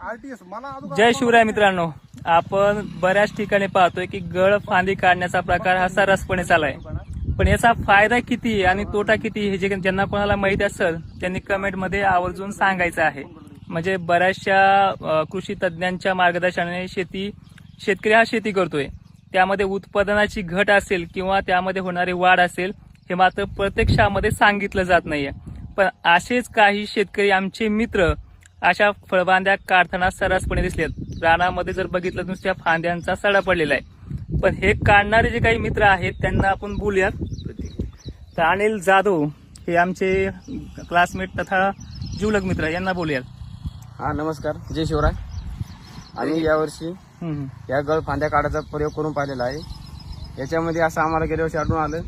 RTS मला अजून जय शिवराय मित्रांनो. आपण बऱ्याच ठिकाणी पाहतोय की गळ फांदी काढण्याचा प्रकार हा सर्रासपणे चालाय पण याचा फायदा किती आणि तोटा किती हे जे ज्यांना कोणाला माहिती असेल त्यांनी कमेंटमध्ये आवर्जून सांगायचं आहे. म्हणजे बऱ्याचशा कृषी तज्ज्ञांच्या मार्गदर्शनाने शेती शेतकरी हा शेती करतोय. त्यामध्ये उत्पादनाची घट असेल किंवा त्यामध्ये होणारी वाढ असेल हे मात्र प्रत्यक्षामध्ये सांगितलं जात नाहीये. पण असेच काही शेतकरी आमचे मित्र अशा फळबांध्या काढताना सर्रासपणे दिसलेत रानामध्ये जर बघितलं तर नुसत्या फांद्यांचा सडा पडलेला आहे. पण हे काढणारे जे काही मित्र आहेत त्यांना आपण बोलूयात. तर अनिल जाधव हे आमचे क्लासमेट तथा जीवलग मित्र यांना बोलूयात. हा नमस्कार. जय शिवराय. आम्ही यावर्षी. या गळ फांद्या काढायचा प्रयोग करून पाहिलेला आहे. याच्यामध्ये असं आम्हाला गेल्या वर्षी आढळून आलं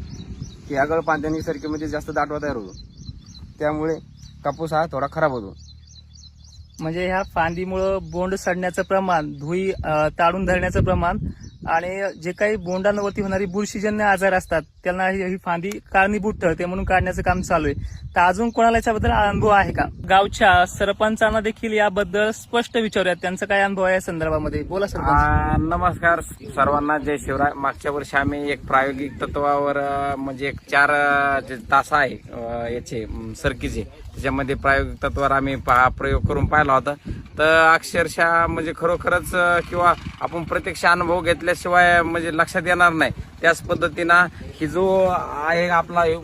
की या गळ फांद्यांनी सरकीमध्ये जास्त दाटवा तयार होतो. त्यामुळे कापूस हा थोडा खराब होतो. म्हणजे ह्या फांदीमुळं बोंड सडण्याचं प्रमाण धुई ताळून ताडून धरण्याचं प्रमाण आणि जे काही बोंडांवरती होणारी बुरशीजन्य आजार असतात त्यांना ही फांदी कारणीभूत ठरते म्हणून काढण्याचं काम चालू आहे. तर अजून कोणाला याच्याबद्दल अनुभव आहे का? गावच्या सरपंचांना देखील याबद्दल स्पष्ट विचारूयात. त्यांचा काय अनुभव आहे या संदर्भामध्ये? बोला सरपंच. आ, नमस्कार सर्वांना. जय शिवराय. मागच्या वर्षी आम्ही एक प्रायोगिक तत्वावर म्हणजे एक चार तास आहे याचे सरकीचे त्याच्यामध्ये प्रायोगिक तत्वावर आम्ही प्रयोग करून पाहिला होता. तर अक्षरशः म्हणजे खरोखरच किंवा आपण प्रत्यक्ष अनुभव घेतल्याशिवाय म्हणजे लक्षात येणार नाही. त्याच पद्धतीनं ही जो आहे आपला हे,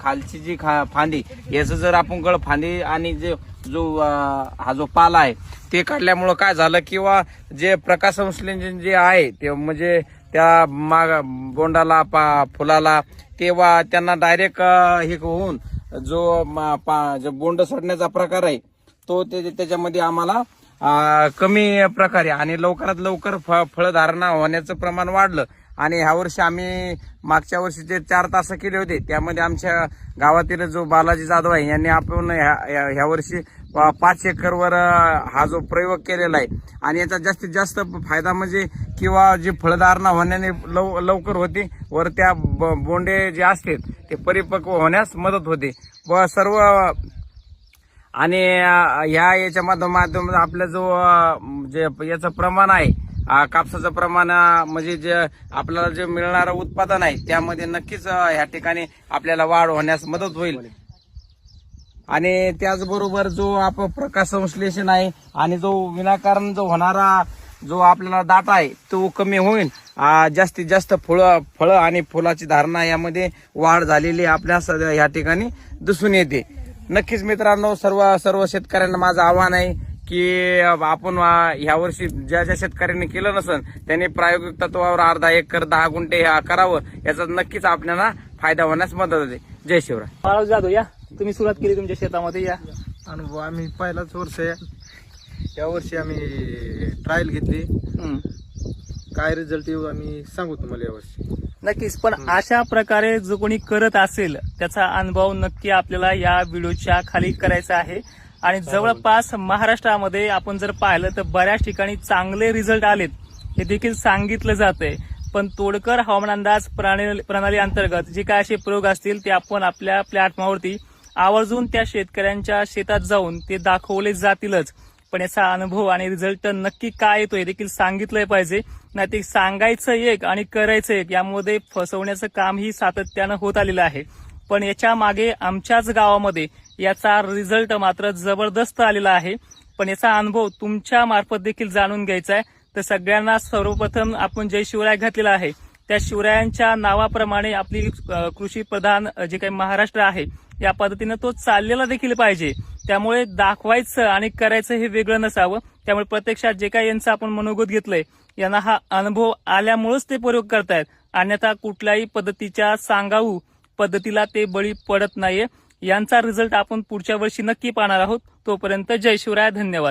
खालची जी खा फांदी याचं जर आपण गळ फांदी आणि जे जो हा जो पाला आहे ते काढल्यामुळं काय झालं किंवा जे प्रकाश संश्लेषण जे आहे ते म्हणजे त्या माग बोंडाला पा फुलाला तेव्हा त्यांना डायरेक्ट हे होऊन जो मा- पा- जो बोंड सोडण्याचा प्रकार आहे तो ते त्याच्यामध्ये आम्हाला आ, कमी प्रकारे आणि लवकरात लवकर फ फळधारणा होण्याचं प्रमाण वाढलं. आणि ह्या वर्षी आम्ही मागच्या वर्षी जे चार तास केले होते त्यामध्ये आमच्या गावातील जो बालाजी जाधव आहे यांनी आपण ह्या ह्या- ह्या वर्षी पाच एकरवर हा जो प्रयोग केलेला आहे. आणि याचा जास्तीत जास्त फायदा म्हणजे किंवा जी फळधारणा होण्याने लव लवकर होते वर त्या ब- बोंडे जे असतात ते परिपक्व होण्यास मदत होते. व सर्व आणि ह्या याच्या माध्यमातून माध्यमात आपला जो जे याचं प्रमाण आहे कापसाचं प्रमाण म्हणजे जे आपल्याला जे मिळणारं उत्पादन आहे त्यामध्ये नक्कीच ह्या ठिकाणी आपल्याला वाढ होण्यास मदत होईल. आणि त्याचबरोबर जो आप प्रकाश संश्लेषण आहे आणि जो विनाकारण जो होणारा जो आपल्याला दाटा आहे तो कमी होईल. जास्तीत जास्त फळं फळं आणि फुलाची धारणा यामध्ये वाढ झालेली आपल्या ह्या या ठिकाणी दिसून येते. नक्कीच मित्रांनो सर्व सर्व शेतकऱ्यांना माझं आव्हान आहे की आपण आ, ह्या वर्षी ज्या ज्या शेतकऱ्यांनी केलं नसन त्यांनी प्रायोगिक तत्वावर अर्धा एकर दहा गुंठे हे करावं याचा नक्कीच आपल्याला फायदा होण्यास मदत होते. जय शिवराय. बाळासाहेब जाधव या. तुम्ही सुरुवात केली तुमच्या शेतामध्ये या. अनुभव आम्ही पहिलाच वर्ष आहे या वर्षी आम्ही ट्रायल घेतली. काय रिझल्ट येऊ आम्ही सांगू तुम्हाला यावर्षी नक्कीच. पण अशा प्रकारे जो कोणी करत असेल त्याचा अनुभव नक्की आपल्याला या व्हिडिओच्या खाली करायचा आहे. आणि जवळपास महाराष्ट्रामध्ये आपण जर पाहिलं तर बऱ्याच ठिकाणी चांगले रिझल्ट आलेत. हे देखील सांगितलं जातंय. पण तोडकर हवामान अंदाज प्रणाली प्रणाली अंतर्गत जे काय असे प्रयोग असतील ते आपण आपल्या प्लॅटफॉर्मवरती आवर्जून त्या शेतकऱ्यांच्या शेतात जाऊन ते दाखवले जातीलच. पण याचा अनुभव आणि रिझल्ट नक्की काय येतो हे देखील सांगितलंय पाहिजे. नाही ते सांगायचं एक आणि करायचं एक यामध्ये फसवण्याचं कामही सातत्यानं होत आलेलं आहे. पण याच्या मागे आमच्याच गावामध्ये याचा रिझल्ट मात्र जबरदस्त आलेला आहे. पण याचा अनुभव तुमच्या मार्फत देखील जाणून घ्यायचा आहे. तर सगळ्यांना सर्वप्रथम आपण जय शिवराय घातलेला आहे. त्या शिवरायांच्या नावाप्रमाणे आपली कृषी प्रधान जे काही महाराष्ट्र आहे या पद्धतीनं तो चाललेला देखील पाहिजे. त्यामुळे दाखवायचं आणि करायचं हे वेगळं नसावं. त्यामुळे प्रत्यक्षात जे काही यांचं आपण मनोगत घेतलंय यांना हा अनुभव आल्यामुळेच ते प्रयोग करतायत. अन्यथा कुठल्याही पद्धतीच्या सांगाऊ पद्धतीला ते बळी पडत नाहीये. यांचा रिझल्ट आपण पुढच्या वर्षी नक्की पाहणार आहोत. तोपर्यंत जय शिवराय धन्यवाद.